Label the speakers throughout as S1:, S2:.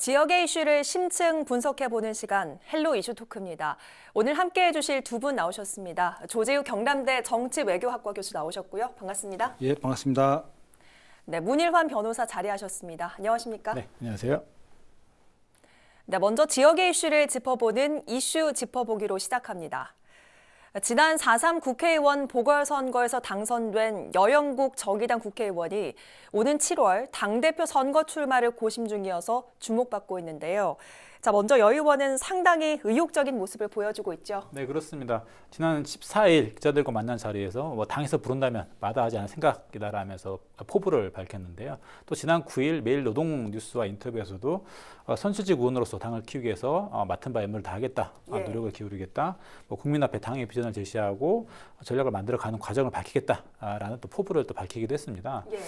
S1: 지역의 이슈를 심층 분석해보는 시간 헬로 이슈 토크입니다. 오늘 함께해 주실 두 분 나오셨습니다. 조재우 경남대 정치외교학과 교수 나오셨고요. 반갑습니다.
S2: 예, 반갑습니다.
S1: 네, 문일환 변호사 자리하셨습니다. 안녕하십니까?
S2: 네, 안녕하세요.
S1: 네, 먼저 지역의 이슈를 짚어보는 이슈 짚어보기로 시작합니다. 지난 4.3 국회의원 보궐선거에서 당선된 여영국 정의당 국회의원이 오는 7월 당대표 선거 출마를 고심 중이어서 주목받고 있는데요. 자, 먼저 여 의원은 상당히 의욕적인 모습을 보여주고 있죠.
S3: 네, 그렇습니다. 지난 14일 기자들과 만난 자리에서 뭐 당에서 부른다면 마다하지 않은 생각이다라면서 포부를 밝혔는데요. 또 지난 9일 매일 노동 뉴스와 인터뷰에서도 어, 선출직 의원으로서 당을 키우기 위해서 어, 맡은 바 임무를 다하겠다, 아,
S1: 예.
S3: 노력을 기울이겠다, 뭐 국민 앞에 당의 비전을 제시하고 전략을 만들어가는 과정을 밝히겠다라는 또 포부를 또 밝히기도 했습니다.
S1: 예.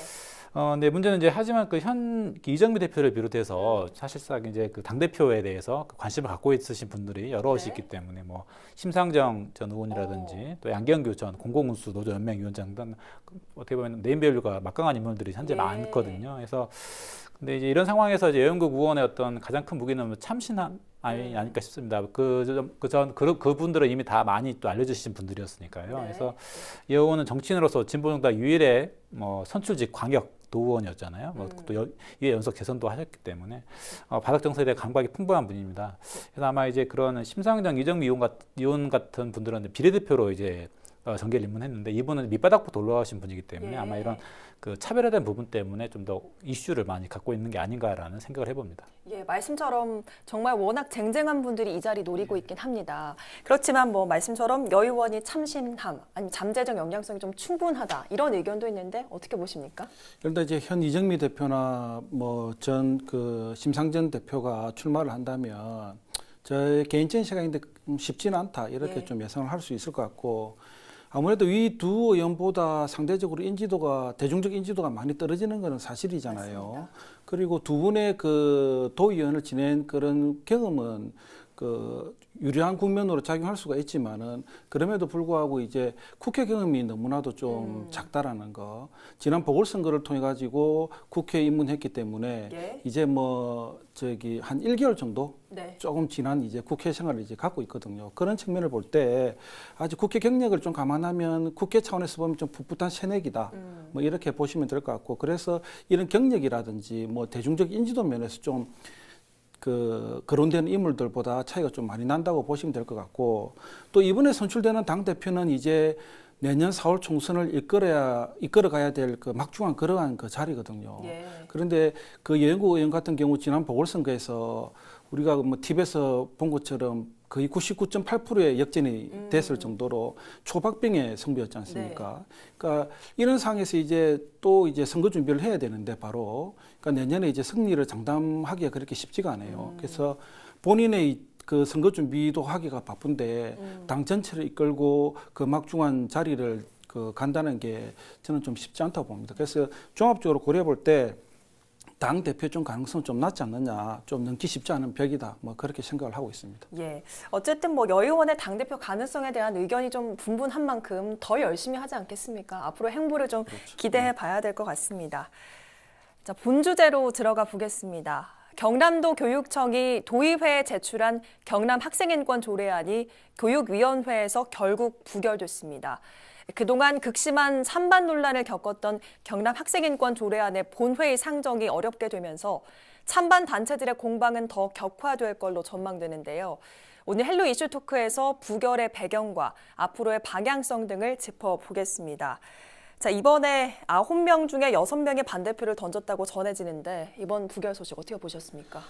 S3: 어, 네, 문제는 이제 하지만 그 현 이정미 대표를 비롯해서 사실상 이제 그 당 대표에 대해서 그 관심을 갖고 있으신 분들이 여럿이
S1: 네.
S3: 있기 때문에 뭐 심상정 전 의원이라든지 또 양경규 전 공공운수 노조 연맹 위원장 등 어떻게 보면 네임밸류가 막강한 인물들이 현재
S1: 예.
S3: 많거든요. 그래서 근데 이제 이런 상황에서 이제 여영국 의원의 어떤 가장 큰 무기는 뭐 참신함 아니
S1: 음.
S3: 아닐까 싶습니다. 그 그 전 그, 그분들은 이미 다 많이 또 알려주신 분들이었으니까요.
S1: 네.
S3: 그래서 이 의원은 정치인으로서 진보정당 유일의 뭐 선출직 광역 도의원이었잖아요.
S1: 음.
S3: 뭐또 이회 연속 재선도 하셨기 때문에 어, 바닥 정서에 대한 감각이 풍부한 분입니다. 그래서 아마 이제 그런 심상정, 이정미 의원, 같, 의원 같은 분들은 비례대표로 이제 어, 정계를 입문했는데 이분은 밑바닥부터 올라가신 분이기 때문에
S1: 예.
S3: 아마 이런 그 차별화된 부분 때문에 좀 더 이슈를 많이 갖고 있는 게 아닌가라는 생각을 해봅니다.
S1: 예, 말씀처럼 정말 워낙 쟁쟁한 분들이 이 자리 노리고 있긴 합니다. 그렇지만 뭐 말씀처럼 여 의원이 참신함, 아니 잠재적 역량성이 좀 충분하다 이런 의견도 있는데 어떻게 보십니까?
S2: 일단 이제 현 이정미 대표나 뭐 전 그 심상정 대표가 출마를 한다면 저의 개인적인 생각인데 음, 쉽지는 않다 이렇게
S1: 예.
S2: 좀 예상을 할 수 있을 것 같고 아무래도 이 두 의원보다 상대적으로 인지도가 대중적 인지도가 많이 떨어지는 것은 사실이잖아요.
S1: 맞습니다.
S2: 그리고 두 분의 그 도의원을 지낸 그런 경험은 그 유리한 국면으로 작용할 수가 있지만은 그럼에도 불구하고 이제 국회 경험이 너무나도 좀
S1: 음.
S2: 작다라는 거. 지난 보궐선거를 통해 가지고 국회에 입문했기 때문에
S1: 예.
S2: 이제 뭐 저기 한 1개월 정도
S1: 네.
S2: 조금 지난 이제 국회 생활을 이제 갖고 있거든요. 그런 측면을 볼 때 아직 국회 경력을 좀 감안하면 국회 차원에서 보면 좀 풋풋한 새내기다.
S1: 음.
S2: 뭐 이렇게 보시면 될 것 같고 그래서 이런 경력이라든지 뭐 대중적 인지도 면에서 좀 그 거론되는 인물들보다 차이가 좀 많이 난다고 보시면 될 것 같고 또 이번에 선출되는 당 대표는 이제 내년 4월 총선을 이끌어야 이끌어 가야 될 그 막중한 그러한 그 자리거든요.
S1: 예.
S2: 그런데 그 여영구 의원 같은 경우 지난 보궐선거에서 우리가 뭐 TV에서 본 것처럼 거의 99.8%의 역전이
S1: 음.
S2: 됐을 정도로 초박빙의 승부였지 않습니까? 그러니까 이런 상황에서 이제 또 이제 선거 준비를 해야 되는데 바로 그러니까 내년에 이제 승리를 장담하기가 그렇게 쉽지가 않아요.
S1: 음.
S2: 그래서 본인의 이- 그 선거 준비도 하기가 바쁜데
S1: 음.
S2: 당 전체를 이끌고 그 막중한 자리를 그 간다는 게 저는 좀 쉽지 않다고 봅니다. 그래서 종합적으로 고려해 볼때 당 대표 좀 가능성 좀 낮지 않느냐, 좀 넘기 쉽지 않은 벽이다, 뭐 그렇게 생각을 하고 있습니다.
S1: 예. 어쨌든 뭐 여 의원의 당 대표 가능성에 대한 의견이 좀 분분한 만큼 더 열심히 하지 않겠습니까? 앞으로 행보를 좀 기대해 봐야 될 것 같습니다. 자, 본 주제로 들어가 보겠습니다. 경남도 교육청이 도의회에 제출한 경남 학생인권 조례안이 교육위원회에서 결국 부결됐습니다. 그동안 극심한 찬반 논란을 겪었던 경남 학생인권 조례안의 본회의 상정이 어렵게 되면서 찬반 단체들의 공방은 더 격화될 걸로 전망되는데요. 오늘 헬로 이슈 토크에서 부결의 배경과 앞으로의 방향성 등을 짚어보겠습니다. 자, 이번에 9명 중에 6명의 반대표를 던졌다고 전해지는데 이번 부결 소식 어떻게 보셨습니까?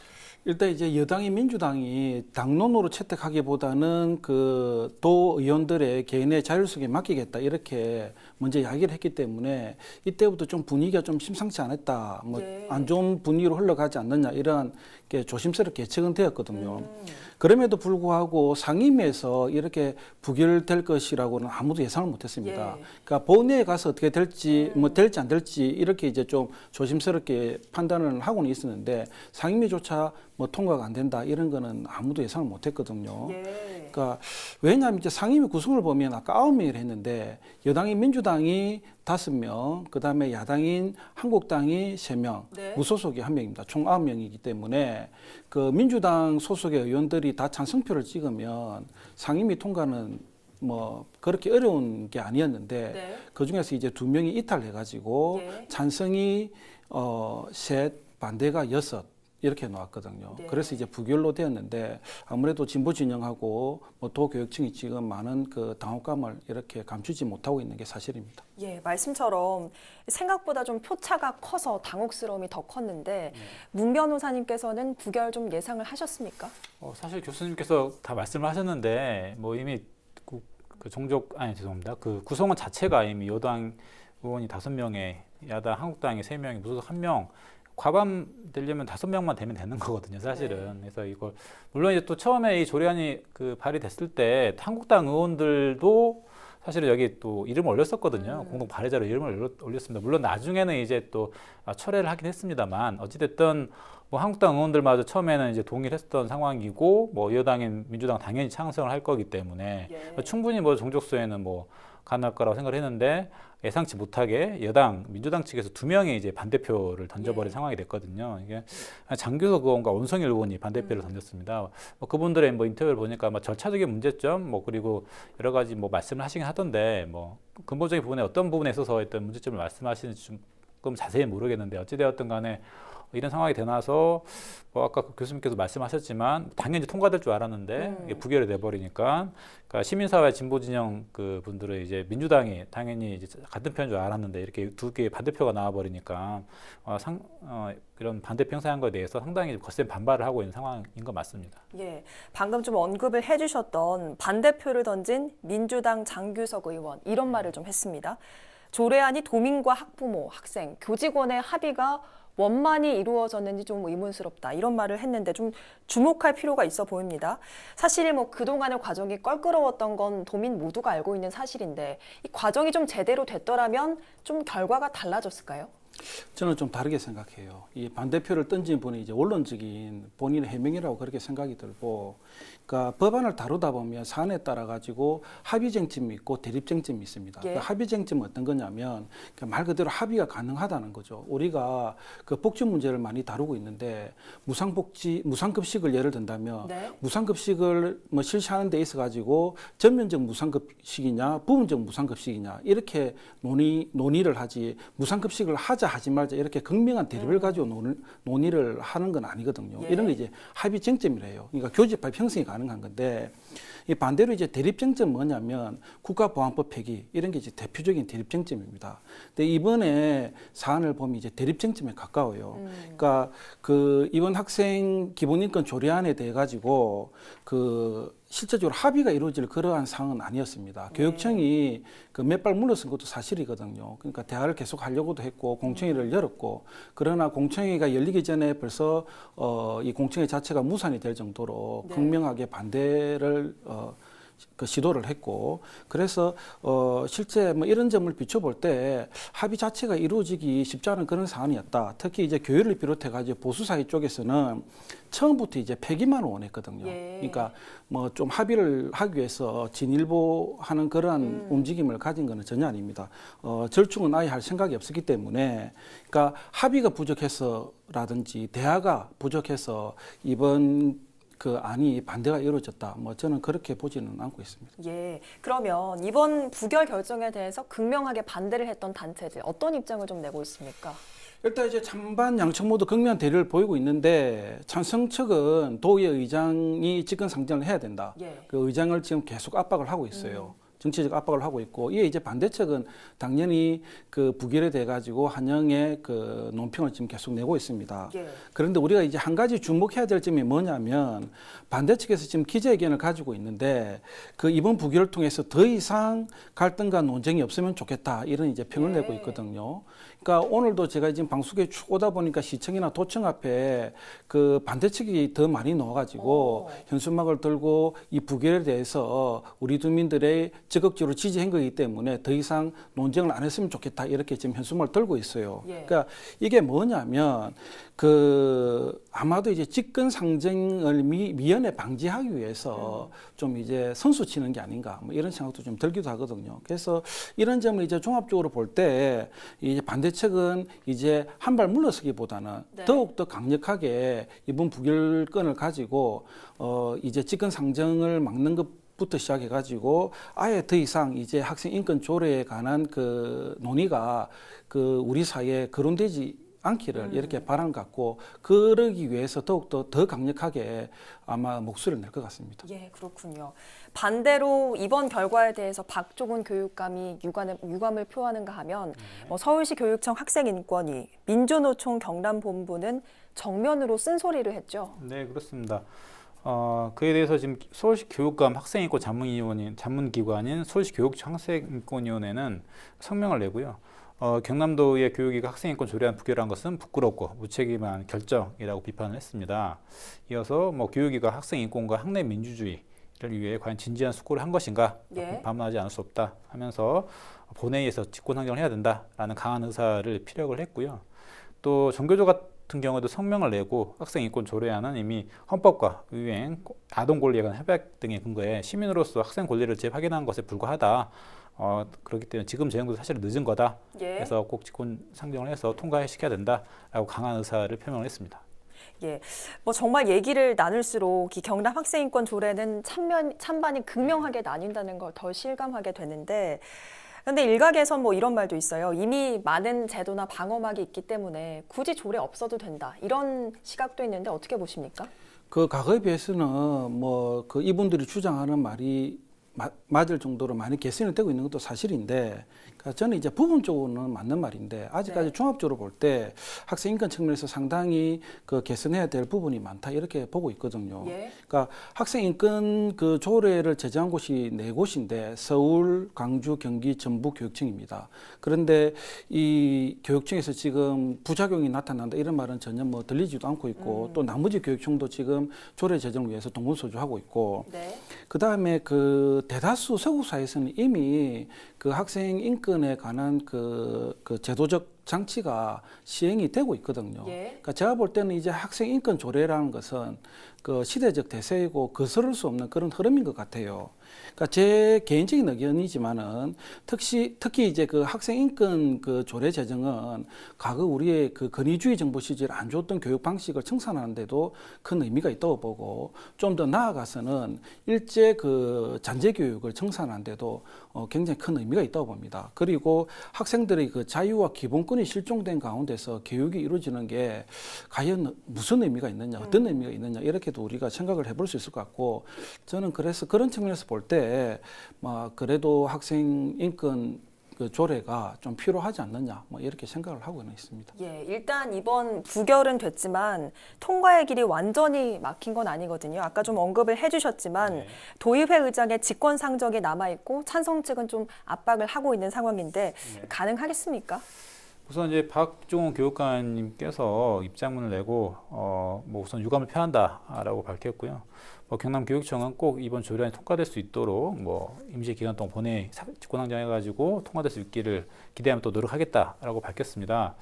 S2: 일단 이제 여당이 민주당이 당론으로 채택하기보다는 그 도 의원들의 개인의 자율성에 맡기겠다 이렇게 먼저 이야기를 했기 때문에 이때부터 좀 분위기가 좀 심상치 않았다, 뭐
S1: 예.
S2: 안 좋은 분위기로 흘러가지 않느냐 이런 게 조심스럽게 예측은 되었거든요.
S1: 음.
S2: 그럼에도 불구하고 상임위에서 이렇게 부결될 것이라고는 아무도 예상을 못했습니다.
S1: 예.
S2: 그러니까 본회에 가서 어떻게 될지 뭐 될지 안 될지 이렇게 이제 좀 조심스럽게 판단을 하고는 있었는데 상임위조차 뭐 통과가 안 된다 이런 거는 아무도 예상을 못 했거든요.
S1: 예.
S2: 그러니까 왜냐하면 이제 상임위 구성을 보면 아까 아홉 명을 했는데 여당인 민주당이 다섯 명, 그 다음에 야당인 한국당이 세 명,
S1: 네.
S2: 무소속이 한 명입니다. 총 아홉 명이기 때문에 그 민주당 소속의 의원들이 다 찬성표를 찍으면 상임위 통과는 뭐 그렇게 어려운 게 아니었는데
S1: 네.
S2: 그 중에서 이제 두 명이 이탈해가지고
S1: 예.
S2: 찬성이 어 셋 반대가 여섯 이렇게 나왔거든요.
S1: 네.
S2: 그래서 이제 부결로 되었는데 아무래도 진보 진영하고 뭐 도 교육층이 지금 많은 그 당혹감을 이렇게 감추지 못하고 있는 게 사실입니다.
S1: 예, 말씀처럼 생각보다 좀 표차가 커서 당혹스러움이 더 컸는데 문 변호사님께서는 부결 좀 예상을 하셨습니까?
S3: 어, 사실 교수님께서 다 말씀을 하셨는데 뭐 이미 그, 그 종족 아니 죄송합니다. 그 구성원 자체가 이미 여당 의원이 다섯 명에 야당 한국당이 세 명이 무소속 한 명. 과반 되려면 다섯 명만 되면 되는 거거든요, 사실은. 그래서 이걸 물론 이제 또 처음에 이 조례안이 그 발의됐을 때 한국당 의원들도 사실은 여기 또 이름을 올렸었거든요. 공동 발의자로 이름을 올렸- 올렸습니다. 물론 나중에는 이제 또 아, 철회를 하긴 했습니다만 어찌됐든 뭐 한국당 의원들마저 처음에는 이제 동의를 했던 상황이고 뭐 여당인 민주당 당연히 창성을 할 거기 때문에
S1: 예.
S3: 충분히 뭐 종족수에는 뭐 가능할 거라고 생각을 했는데 예상치 못하게 여당 민주당 측에서 두 명이 이제 반대표를 던져버린
S1: 예.
S3: 상황이 됐거든요. 이게 장규석 의원과 원성일 의원이 반대표를 던졌습니다. 뭐 그분들의 뭐 인터뷰를 보니까 뭐 절차적인 문제점 뭐 그리고 여러 가지 뭐 말씀을 하시긴 하던데 뭐 근본적인 부분에 어떤 부분에 있어서 어떤 문제점을 말씀하시는지 조금 자세히 모르겠는데 어찌되었든 간에 이런 상황이 되나서 뭐 아까 그 교수님께서 말씀하셨지만 당연히 통과될 줄 알았는데
S1: 음.
S3: 이게 부결이 돼버리니까 그러니까 시민사회 진보 진영 그 분들은 이제 민주당이 당연히 이제 같은 편인 줄 알았는데 이렇게 두 개의 반대표가 나와버리니까 어, 상 어, 이런 반대표 행사한 거에 대해서 상당히 거센 반발을 하고 있는 상황인 것 맞습니다.
S1: 예, 방금 좀 언급을 해주셨던 반대표를 던진 민주당 장규석 의원 이런 말을 좀 했습니다. 조례안이 도민과 학부모, 학생, 교직원의 합의가 원만히 이루어졌는지 좀 의문스럽다 이런 말을 했는데 좀 주목할 필요가 있어 보입니다. 사실 뭐 그동안의 과정이 껄끄러웠던 건 도민 모두가 알고 있는 사실인데 이 과정이 좀 제대로 됐더라면 좀 결과가 달라졌을까요?
S2: 저는 좀 다르게 생각해요. 이 반대표를 던진 분이 이제 원론적인 본인의 해명이라고 그렇게 생각이 들고, 그러니까 법안을 다루다 보면 사안에 따라 가지고 합의 쟁점이 있고 대립 쟁점이 있습니다.
S1: 예.
S2: 그 합의 쟁점은 어떤 거냐면 그말 그대로 합의가 가능하다는 거죠. 우리가 그 복지 문제를 많이 다루고 있는데 무상복지, 무상급식을 예를 든다면
S1: 네.
S2: 무상급식을 뭐 실시하는 데 있어 가지고 전면적 무상급식이냐 부분적 무상급식이냐 이렇게 논의 논의를 하지 무상급식을 하자 하지 말자 이렇게 극명한 대립을 가지고 논의, 논의를 하는 건 아니거든요.
S1: 예.
S2: 이런 게 이제 합의 쟁점이래요. 그러니까 교집합 형성이 가능 한 건데 이 반대로 이제 대립 쟁점 뭐냐면 국가보안법 폐기 이런 게 이제 대표적인 대립 쟁점입니다. 근데 이번에 사안을 보면 이제 대립 쟁점에 가까워요. 그러니까 그 이번 학생 기본인권 조례안에 대해 가지고 그 실제적으로 합의가 이루어질 그러한 상황은 아니었습니다. 교육청이 그 몇 발 물러선 것도 사실이거든요. 그러니까 대화를 계속 하려고도 했고 공청회를 열었고 그러나 공청회가 열리기 전에 벌써 어, 이 공청회 자체가 무산이 될 정도로
S1: 네.
S2: 극명하게 반대를 어, 그 시도를 했고 그래서 어 실제 뭐 이런 점을 비춰볼 때 합의 자체가 이루어지기 쉽지 않은 그런 사안이었다. 특히 이제 교회를 비롯해 가지고 보수 사회 쪽에서는 처음부터 이제 폐기만 원했거든요.
S1: 예.
S2: 그러니까 뭐 좀 합의를 하기 위해서 진일보하는 그러한
S1: 음.
S2: 움직임을 가진 것은 전혀 아닙니다. 어 절충은 아예 할 생각이 없었기 때문에 그러니까 합의가 부족해서라든지 대화가 부족해서 이번 그 안이 반대가 이루어졌다. 뭐 저는 그렇게 보지는 않고 있습니다.
S1: 예. 그러면 이번 부결 결정에 대해서 극명하게 반대를 했던 단체들 어떤 입장을 좀 내고 있습니까?
S2: 일단 이제 찬반 양측 모두 극명한 대립을 보이고 있는데 찬성 측은 도의 의장이 직권 상정을 해야 된다.
S1: 예.
S2: 그 의장을 지금 계속 압박을 하고 있어요. 정치적 압박을 하고 있고 이에 이제 반대측은 당연히 그 부결에 돼 가지고 한영의 그 논평을 지금 계속 내고 있습니다.
S1: 예.
S2: 그런데 우리가 이제 한 가지 주목해야 될 점이 뭐냐면 반대측에서 지금 기자회견을 가지고 있는데 그 이번 부결을 통해서 더 이상 갈등과 논쟁이 없으면 좋겠다 이런 이제 평을
S1: 예.
S2: 내고 있거든요. 그러니까 오늘도 제가 지금 방송에 쭉 오다 보니까 시청이나 도청 앞에 그 반대측이 더 많이 나와가지고 현수막을 들고 이 부결에 대해서 우리 주민들의 적극적으로 지지한 거기 때문에 더 이상 논쟁을 안 했으면 좋겠다 이렇게 지금 현수막을 들고 있어요.
S1: 예.
S2: 그러니까 이게 뭐냐면 그 아마도 이제 직권 상정을 미, 미연에 방지하기 위해서 좀 이제 선수 치는 게 아닌가 뭐 이런 생각도 좀 들기도 하거든요. 그래서 이런 점을 이제 종합적으로 볼 때 이제 반대측은 이제 한 발 물러서기보다는
S1: 네.
S2: 더욱 더 강력하게 이번 부결권을 가지고 어 이제 직권 상정을 막는 것 부터 시작해 가지고 아예 더 이상 이제 학생 인권 조례에 관한 그 논의가 그 우리 사회에 거론되지 않기를 이렇게 바람 갖고 그러기 위해서 더욱더 더 강력하게 아마 목소리를 낼 것 같습니다.
S1: 예, 그렇군요. 반대로 이번 결과에 대해서 박종훈 교육감이 유감을, 유감을 표하는가 하면 뭐 서울시 교육청 학생인권위, 민주노총 경남본부는 정면으로 쓴소리를 했죠.
S3: 네, 그렇습니다. 어, 그에 대해서 지금 서울시 교육감 학생인권 자문위원인 자문기관인 서울시 교육청 학생인권위원회는 성명을 내고요. 어, 경남도의 교육위가 학생인권 조례안 부결한 것은 부끄럽고 무책임한 결정이라고 비판을 했습니다. 이어서 뭐 교육위가 학생인권과 학내 민주주의를 위해 과연 진지한 수고를 한 것인가
S1: 예.
S3: 반문하지 않을 수 없다 하면서 본회의에서 직권 상정을 해야 된다라는 강한 의사를 피력을 했고요. 또 전교조 같은 경우도 성명을 내고 학생 인권 조례안은 이미 헌법과 유행, 아동 권리에 관한 협약 등의 근거에 시민으로서 학생 권리를 재확인한 것에 불과하다. 어, 그렇기 때문에 지금 제정도 사실 늦은 거다.
S1: 예.
S3: 그래서 꼭 직권 상정을 해서 통과시켜야 된다라고 강한 의사를 표명을 했습니다.
S1: 예, 뭐 정말 얘기를 나눌수록 이 경남 학생인권 조례는 찬면, 찬반이 극명하게 나뉜다는 걸 더 실감하게 되는데, 근데 일각에선 뭐 이런 말도 있어요. 이미 많은 제도나 방어막이 있기 때문에 굳이 조례 없어도 된다. 이런 시각도 있는데 어떻게 보십니까?
S2: 그 과거에 비해서는 뭐 그 이분들이 주장하는 말이 마- 맞을 정도로 많이 개선이 되고 있는 것도 사실인데, 저는 이제 부분적으로는 맞는 말인데 아직까지
S1: 네.
S2: 종합적으로 볼 때 학생 인권 측면에서 상당히 그 개선해야 될 부분이 많다 이렇게 보고 있거든요.
S1: 예.
S2: 그러니까 학생 인권 그 조례를 제정한 곳이 네 곳인데 서울, 광주, 경기, 전북 교육청입니다. 그런데 이 교육청에서 지금 부작용이 나타난다 이런 말은 전혀 뭐 들리지도 않고 있고 또 나머지 교육청도 지금 조례 제정을 위해서 동분서주하고 있고
S1: 네.
S2: 그 다음에 그 대다수 서구 사회에서는 이미 그 학생 인권 에 관한 그, 그 제도적 장치가 시행이 되고 있거든요.
S1: 예.
S2: 그러니까 제가 볼 때는 이제 학생 인권 조례라는 것은 그 시대적 대세이고 거스를 수 없는 그런 흐름인 것 같아요. 그러니까 제 개인적인 의견이지만은 특히 특히 이제 그 학생 인권 그 조례 제정은 과거 우리의 그 권위주의 정부 시절 안 좋았던 교육 방식을 청산하는데도 큰 의미가 있다고 보고 좀 더 나아가서는 일제 그 잔재 교육을 청산하는데도 어, 굉장히 큰 의미가 있다고 봅니다. 그리고 학생들의 그 자유와 기본권이 실종된 가운데서 교육이 이루어지는 게 과연 무슨 의미가 있느냐, 어떤 의미가 있느냐 이렇게도 우리가 생각을 해볼 수 있을 것 같고 저는 그래서 그런 측면에서 볼때 막 그래도 학생 인권 그 조례가 좀 필요하지 않느냐 뭐 이렇게 생각을 하고는 있습니다.
S1: 예, 일단 이번 부결은 됐지만 통과의 길이 완전히 막힌 건 아니거든요. 아까 좀 언급을 해주셨지만
S3: 네.
S1: 도의회 의장의 직권 상정이 남아 있고 찬성 측은 좀 압박을 하고 있는 상황인데
S3: 네.
S1: 가능하겠습니까?
S3: 우선 이제 박종훈 교육관님께서 입장문을 내고 어, 뭐 우선 유감을 표한다라고 밝혔고요. 뭐 경남교육청은 꼭 이번 조례안이 통과될 수 있도록 뭐 임시 기간 동안 본회의 사- 직권상정해가지고 통과될 수 있기를 기대하며 또 노력하겠다라고 밝혔습니다.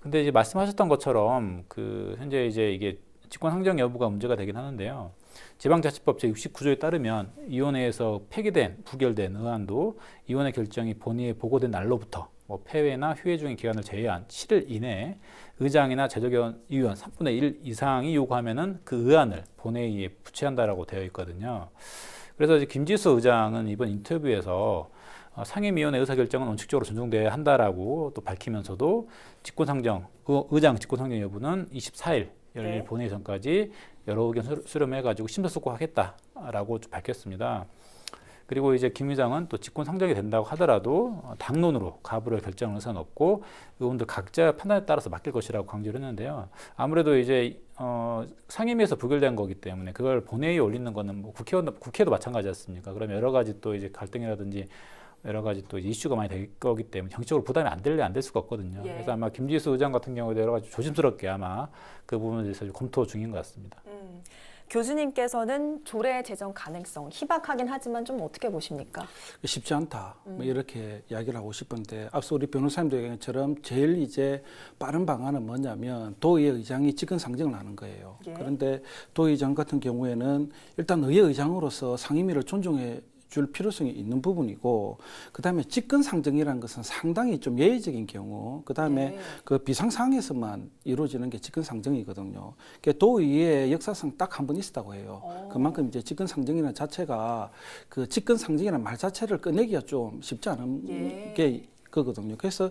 S3: 근데 이제 말씀하셨던 것처럼 그 현재 이제 이게 직권상정 여부가 문제가 되긴 하는데요. 지방자치법 제69조에 따르면 위원회에서 폐기된 부결된 의안도 위원회 결정이 본회의에 보고된 날로부터 뭐 폐회나 휴회 중인 기간을 제외한 7일 이내에 의장이나 제적위원 3분의 1 이상이 요구하면은 그 의안을 본회의에 부채한다라고 되어 있거든요. 그래서 이제 김지수 의장은 이번 인터뷰에서 어, 상임위원회 의사결정은 원칙적으로 존중돼야 한다라고 또 밝히면서도 직권상정, 의- 의장 직권상정 여부는 24일 열릴
S1: 네.
S3: 본회의 전까지 여러 의견 수렴- 수렴해가지고 심사숙고하겠다라고 좀 밝혔습니다. 그리고 이제 김 의장은 또 직권 상정이 된다고 하더라도 어, 당론으로 가부를 결정할 의사는 없고 의원들 각자 판단에 따라서 맡길 것이라고 강조를 했는데요. 아무래도 이제 어, 상임위에서 부결된 거기 때문에 그걸 본회의에 올리는 거는 뭐 국회의원 국회도 마찬가지 였습니까? 그럼 여러 가지 또 이제 갈등이라든지 여러 가지 또 이슈가 많이 될 거기 때문에 정치적으로 부담이 안 될래 안 될 수가 없거든요.
S1: 예.
S3: 그래서 아마 김지수 의장 같은 경우도 여러 가지 조심스럽게 아마 그 부분에 대해서 좀 검토 중인 것 같습니다.
S1: 음, 교수님께서는 조례 제정 가능성 희박하긴 하지만 좀 어떻게 보십니까?
S2: 쉽지 않다. 뭐 이렇게 이야기를 하고 싶은데 앞서 우리 변호사님도 얘기처럼 제일 이제 빠른 방안은 뭐냐면 도의회 의장이 직권 상정을 하는 거예요.
S1: 예.
S2: 그런데 도의장 같은 경우에는 일단 의회 의장으로서 상임위를 존중해 줄 필요성이 있는 부분이고 그다음에 직권 상정이라는 것은 상당히 좀 예외적인 경우 그다음에
S1: 예.
S2: 그 비상 상황에서만 이루어지는 게 직권 상정이거든요. 그게 도의회 역사상 딱 한 번 있었다고 해요.
S1: 어.
S2: 그만큼 이제 직권 상정이라는 자체가 그 직권 상정이라는 말 자체를 꺼내기가 좀 쉽지 않은
S1: 예.
S2: 게 그거든요. 그래서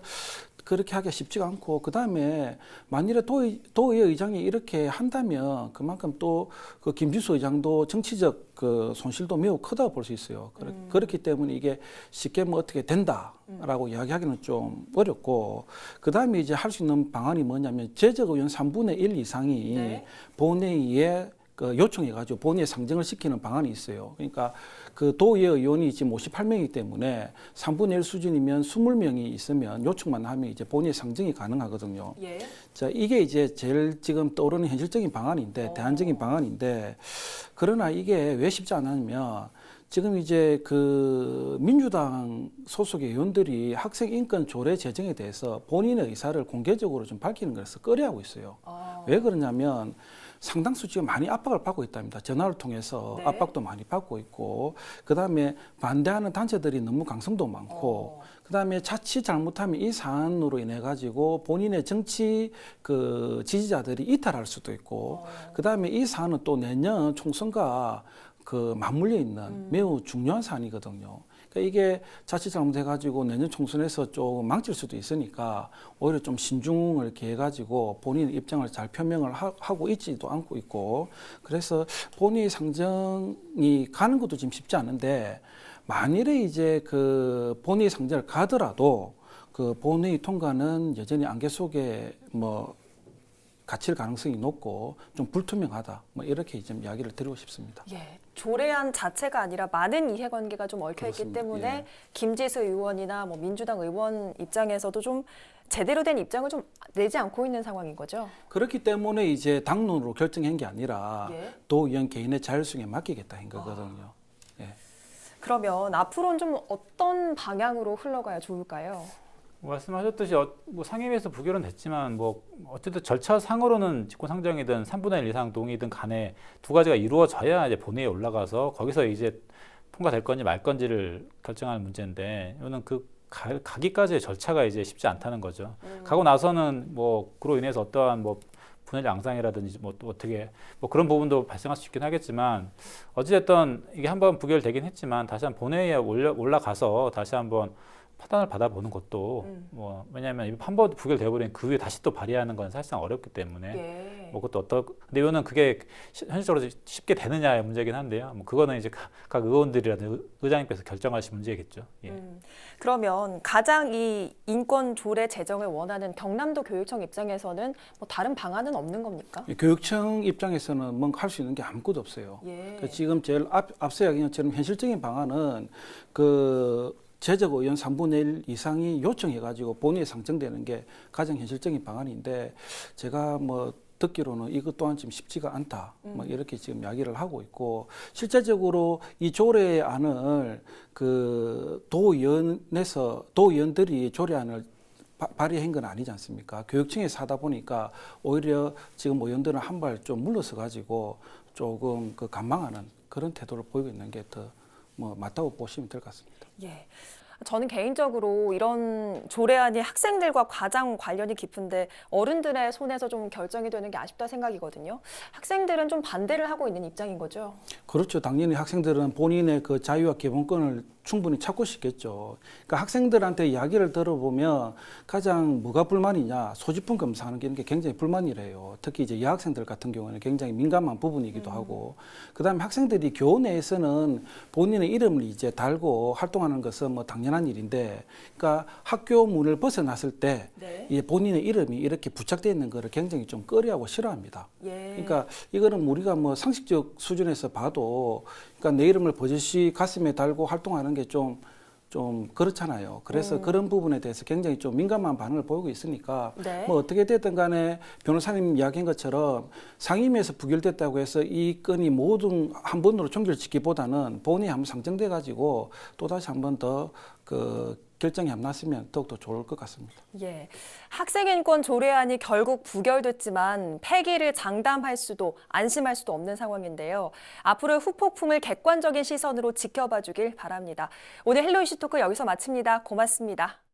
S2: 그렇게 하기가 쉽지가 않고 그 다음에 만일에 도의, 도의회 의장이 이렇게 한다면 그만큼 또 그 김지수 의장도 정치적 그 손실도 매우 크다고 볼 수 있어요. 그렇,
S1: 음.
S2: 그렇 기 때문에 이게 쉽게 뭐 어떻게 된다라고 이야기하기는 좀 어렵고 그 다음에 이제 할 수 있는 방안이 뭐냐면 제적 의원 3분의 1 이상이
S1: 네.
S2: 본회의에 그 요청해가지고 본회의 상정을 시키는 방안이 있어요. 그러니까 그 도의회 의원이 지금 58명이기 때문에 3분의 1 수준이면 20명이 있으면 요청만 하면 이제 본회의 상정이 가능하거든요.
S1: 예.
S2: 자, 이게 이제 제일 지금 떠오르는 현실적인 방안인데,
S1: 어.
S2: 대안적인 방안인데, 그러나 이게 왜 쉽지 않았냐면, 지금 이제 그 민주당 소속의 의원들이 학생 인권 조례 제정에 대해서 본인의 의사를 공개적으로 좀 밝히는 것에서 꺼려하고 있어요.
S1: 어.
S2: 왜 그러냐면 상당수 지금 많이 압박을 받고 있답니다. 전화를 통해서
S1: 네.
S2: 압박도 많이 받고 있고, 그 다음에 반대하는 단체들이 너무 강성도 많고,
S1: 어.
S2: 그 다음에 자칫 잘못하면 이 사안으로 인해 가지고 본인의 정치 그 지지자들이 이탈할 수도 있고,
S1: 어.
S2: 그 다음에 이 사안은 또 내년 총선과 그 맞물려 있는
S1: 음.
S2: 매우 중요한 사안이거든요. 그러니까 이게 자칫 잘못해가지고 내년 총선에서 좀 망칠 수도 있으니까 오히려 좀 신중을 이렇게 해가지고 본인 입장을 잘 표명을 하, 고 있지도 않고 있고 그래서 본인 상정이 가는 것도 지금 쉽지 않은데 만일에 이제 그 본회의 상정을 가더라도 그 본회의 통과는 여전히 안개 속에 뭐 갇힐 가능성이 높고 좀 불투명하다. 뭐 이렇게 좀 이야기를 드리고 싶습니다.
S1: 예, 조례안 자체가 아니라 많은 이해관계가 좀 얽혀 있기. 때문에
S2: 예.
S1: 김지수 의원이나 뭐 민주당 의원 입장에서도 좀 제대로 된 입장을 좀 내지 않고 있는 상황인 거죠.
S2: 그렇기 때문에 이제 당론으로 결정한 게 아니라
S1: 예.
S2: 도 의원 개인의 자율성에 맡기겠다 한 거거든요. 예.
S1: 그러면 앞으로는 좀 어떤 방향으로 흘러가야 좋을까요?
S3: 말씀하셨듯이 어, 뭐 상임위에서 부결은 됐지만 뭐 어쨌든 절차상으로는 직권 상정이든 3분의 1 이상 동의든 간에 두 가지가 이루어져야 이제 본회의에 올라가서 거기서 이제 통과될 건지 말 건지를 결정하는 문제인데 이거는 그 가, 가기까지의 절차가 이제 쉽지 않다는 거죠. 가고 나서는 뭐 그로 인해서 어떠한 뭐 분열 양상이라든지 뭐 또 어떻게 뭐 그런 부분도 발생할 수 있긴 하겠지만 어찌됐든 이게 한번 부결되긴 했지만 다시 한번 본회의에 올려, 올라가서 다시 한번 판단을 받아보는 것도
S1: 음.
S3: 뭐 왜냐하면 한 번 부결되어 버린 그 후에 다시 또 발의하는 건 사실상 어렵기 때문에
S1: 예.
S3: 뭐 그것도 어떤 근데 이거는 그게 시- 현실적으로 쉽게 되느냐의 문제긴 한데요. 뭐 그거는 이제 각, 각 의원들이라든 의- 의장님께서 결정하실 문제겠죠. 예.
S1: 음, 그러면 가장 이 인권 조례 제정을 원하는 경남도 교육청 입장에서는 뭐 다른 방안은 없는 겁니까?
S2: 교육청 입장에서는 뭔가 할 수 있는 게 아무것도 없어요.
S1: 예.
S2: 그러니까 지금 제일 앞, 앞서 이야기한 것처럼 현실적인 방안은 그 재적 의원 3분의 1 이상이 요청해가지고 본회의에 상정되는 게 가장 현실적인 방안인데 제가 뭐 듣기로는 이것 또한 지금 쉽지가 않다. 뭐 이렇게 지금 이야기를 하고 있고 실제적으로 이 조례안을 그 도의원에서 도의원들이 조례안을 바- 발의한 건 아니지 않습니까? 교육청에서 하다 보니까 오히려 지금 의원들은 한 발 좀 물러서 가지고 조금 그 간망하는 그런 태도를 보이고 있는 게 더 뭐 맞다고 보시면 될 것 같습니다.
S1: 예. 저는 개인적으로 이런 조례안이 학생들과 가장 관련이 깊은데 어른들의 손에서 좀 결정이 되는 게 아쉽다 생각이거든요. 학생들은 좀 반대를 하고 있는 입장인 거죠.
S2: 그렇죠. 당연히 학생들은 본인의 그 자유와 기본권을 충분히 찾고 싶겠죠. 그러니까 학생들한테 이야기를 들어보면 가장 뭐가 불만이냐 소지품 검사하는 게 굉장히 불만이래요. 특히 이제 여학생들 같은 경우는 굉장히 민감한 부분이기도 하고 그다음에 학생들이 교내에서는 본인의 이름을 이제 달고 활동하는 것은 뭐 당연 한 일인데 그러니까 학교 문을 벗어났을 때
S1: 네.
S2: 이 본인의 이름이 이렇게 부착되어 있는 거를 굉장히 좀 꺼려하고 싫어합니다.
S1: 예.
S2: 그러니까 이거는 우리가 뭐 상식적 수준에서 봐도 그러니까 내 이름을 버젓이 가슴에 달고 활동하는 게좀 좀좀 그렇잖아요. 그래서
S1: 음.
S2: 그런 부분에 대해서 굉장히 좀 민감한 반응을 보이고 있으니까
S1: 네.
S2: 뭐 어떻게 됐든 간에 변호사님 이야기한 것처럼 상임위에서 부결됐다고 해서 이 건이 모든 한 번으로 종결짓기보다는 본이 한번 상정돼 가지고 또 다시 한 번 더그 결정이 안 났으면 더욱더 좋을 것 같습니다.
S1: 예. 학생인권 조례안이 결국 부결됐지만 폐기를 장담할 수도 안심할 수도 없는 상황인데요. 앞으로 후폭풍을 객관적인 시선으로 지켜봐 주길 바랍니다. 오늘 헬로 이슈 토크 여기서 마칩니다. 고맙습니다.